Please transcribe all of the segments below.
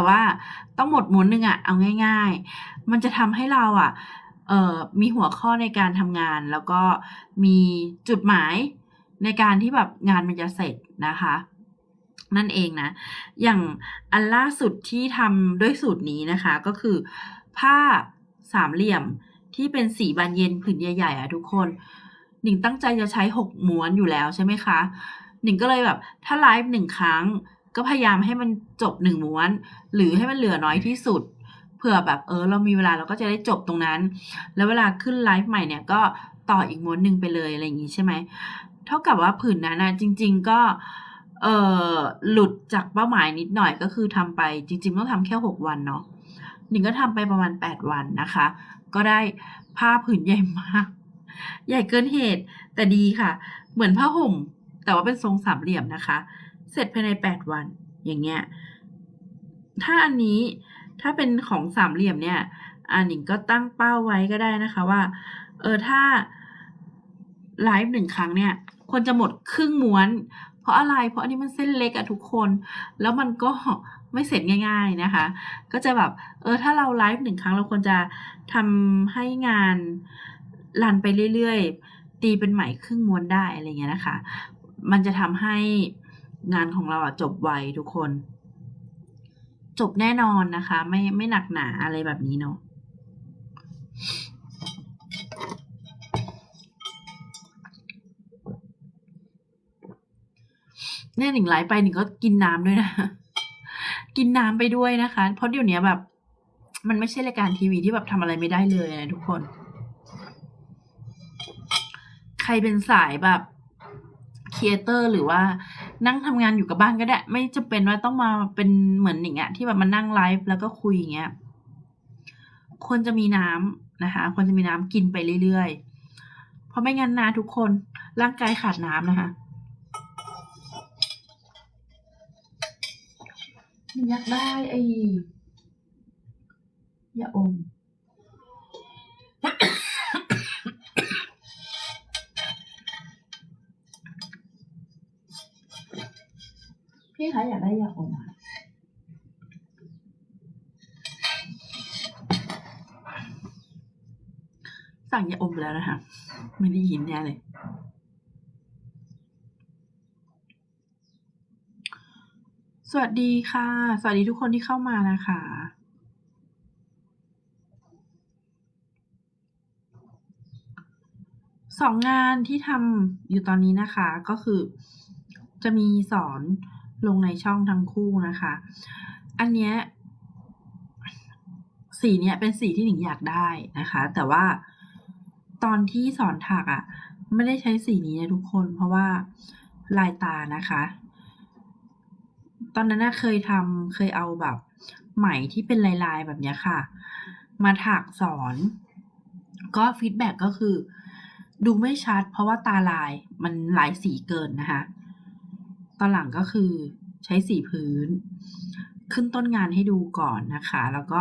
แต่ว่าต้องหมดม้วนหนึ่งอะเอาง่าย ๆ มันจะทำให้เราอะเอ่อมีหัวข้อในการทำงาน แล้วก็มีจุดหมายในการที่แบบงานมันจะเสร็จนะคะ นั่นเองนะ อย่างอันล่าสุดที่ทำด้วยสูตรนี้นะคะ ก็คือ ผ้าสามเหลี่ยมที่เป็นสีบานเย็นผืนใหญ่ๆอะทุกคนหนิงตั้งใจจะใช้หกม้วนอยู่แล้วใช่ไหมคะหนิงก็เลยแบบถ้าไลฟ์หนึ่งครั้ง ก็พยายามให้มันจบหนึ่งม้วน หรือให้มันเหลือน้อยที่สุดเผื่อแบบเออเรามีเวลาเราก็จะได้จบตรงนั้น แล้วเวลาขึ้นไลฟ์ใหม่เนี่ยก็ต่ออีกม้วนหนึ่งไปเลยอะไรอย่างงี้ใช่ไหมเท่ากับว่าผืนนั้นนะจริง ๆก็เออหลุดจากเป้าหมายนิดหน่อยก็คือทำไปจริง ๆ ต้องทำแค่หกวันเนาะหนิงก็ทำไปประมาณแปดวันนะคะ ก็ได้ผ้าผืนใหญ่มาก ใหญ่เกินเหตุแต่ดีค่ะ เหมือนผ้าห่ม แต่ว่าเป็นทรงสามเหลี่ยมนะคะ เสร็จภายในแปดวัน อย่างเงี้ย ถ้าอันนี้ถ้าเป็นของสามเหลี่ยมเนี่ยอันหนิงก็ตั้งเป้าไว้ก็ได้นะคะว่า เออถ้าไลฟ์หนึ่งครั้งเนี่ยควรจะหมดครึ่งม้วน เพราะอะไร เพราะอันนี้มันเส้นเล็กอะทุกคน แล้วมันก็ไม่เสร็จง่าย ๆนะคะ ก็จะแบบ เออ ถ้าเราไลฟ์หนึ่งครั้งเราควรจะทำให้งานรันไปเรื่อยๆ ตีเป็นไหมครึ่งม้วนได้อะไรเงี้ยนะคะ มันจะทำให้ งานของเราอะจบไวทุกคน จบแน่นอนนะคะ ไม่ไม่หนักหนาอะไรแบบนี้เนาะเนี่ยหนิงไหลไปหนิงก็กินน้ำด้วยนะ กินน้ำไปด้วยนะคะ เพราะเดี๋ยวนี้แบบ มันไม่ใช่รายการทีวีที่แบบทำอะไรไม่ได้เลยนะทุกคน ใครเป็นสายแบบครีเอเตอร์หรือว่า นั่งทำงานอยู่กับบ้านก็ได้ ไม่จำเป็นว่าต้องมาเป็นเหมือนอย่างเงี้ยที่แบบมานั่งไลฟ์แล้วก็คุยอย่างเงี้ยควรจะมีน้ำนะคะควรจะมีน้ำกินไปเรื่อยๆ เพราะไม่งั้นนะทุกคนร่างกายขาดน้ำนะคะอยากได้ไอ้ยาอม คะอยากได้ยาอมอะสั่งยาอมไปแล้วนะคะ ไม่ได้ยินแน่เลย สวัสดีค่ะ สวัสดีทุกคนที่เข้ามานะคะสองงานที่ทำอยู่ตอนนี้นะคะ ก็คือจะมีสอน ลงในช่องทั้งคู่นะคะ อันเนี้ยสีเนี้ยเป็นสีที่หนิงอยากได้นะคะ แต่ว่าตอนที่สอนถักอะ่ะ ไม่ได้ใช้สีนี้นะทุกคน เพราะว่าลายตานะคะ ตอนนั้นนะเคยทำเคยเอาแบบไหมที่เป็นลายๆแบบเนี้ยค่ะ มาถักสอน ก็ฟีดแบ็กก็คือ ดูไม่ชัด เพราะว่าตาลายมันหลายสีเกินนะคะ ตอนหลังก็คือใช้สีพื้น ขึ้นต้นงานให้ดูก่อนนะคะ แล้วก็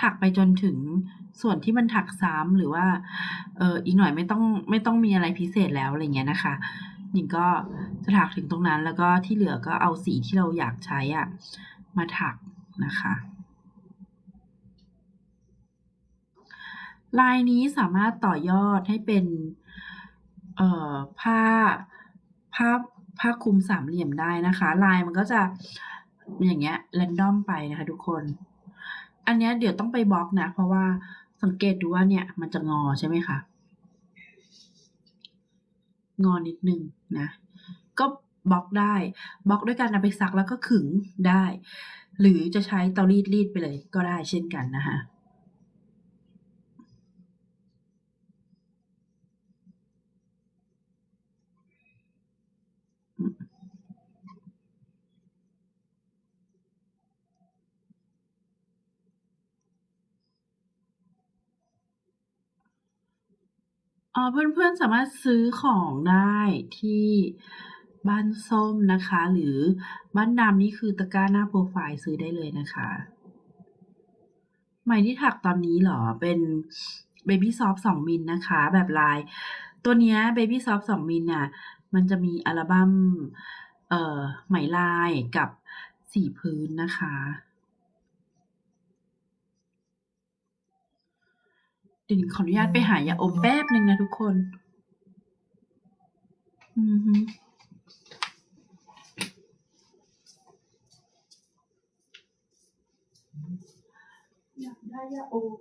ถักไปจนถึงส่วนที่มันถักซ้ำหรือว่าเอออีกหน่อยไม่ต้องไม่ต้องมีอะไรพิเศษแล้วอะไรเงี้ยนะคะหนิงก็จะถักถึงตรงนั้นแล้วก็ที่เหลือก็เอาสีที่เราอยากใช้อะมาถักนะคะลายนี้สามารถต่อยอดให้เป็น เอ่อผ้าผ้า ผ้าคลุมสามเหลี่ยมได้นะคะ ลายมันก็จะอย่างเงี้ยแรนดอมไปนะคะทุกคน อันเนี้ยเดี๋ยวต้องไปบล็อกนะ เพราะว่าสังเกตดูว่าเนี่ยมันจะงอใช่ไหมคะงอนิดนึงนะ ก็บล็อกได้บล็อกด้วยการเอาไปซักแล้วก็ขึงได้ หรือจะใช้เตารีดรีดไปเลยก็ได้เช่นกันนะคะ อ๋อเพื่อนๆ สามารถซื้อของได้ที่บ้านส้มนะคะ หรือบ้านดำนี่คือตะกร้าหน้าโปรไฟล์ซื้อได้เลยนะคะไหมที่ถักตอนนี้เหรอเป็น Baby Soft 2มิลนะคะ แบบลาย ตัวเนี้ย Baby Soft 2มิลน่ะมันจะมีอัลบั้มเอ่อไหมลายกับสีพื้นนะคะ เดินขออนุญาตไปหายาอมแป๊บหนึ่งนะทุกคนอือฮึอยากได้ยาอม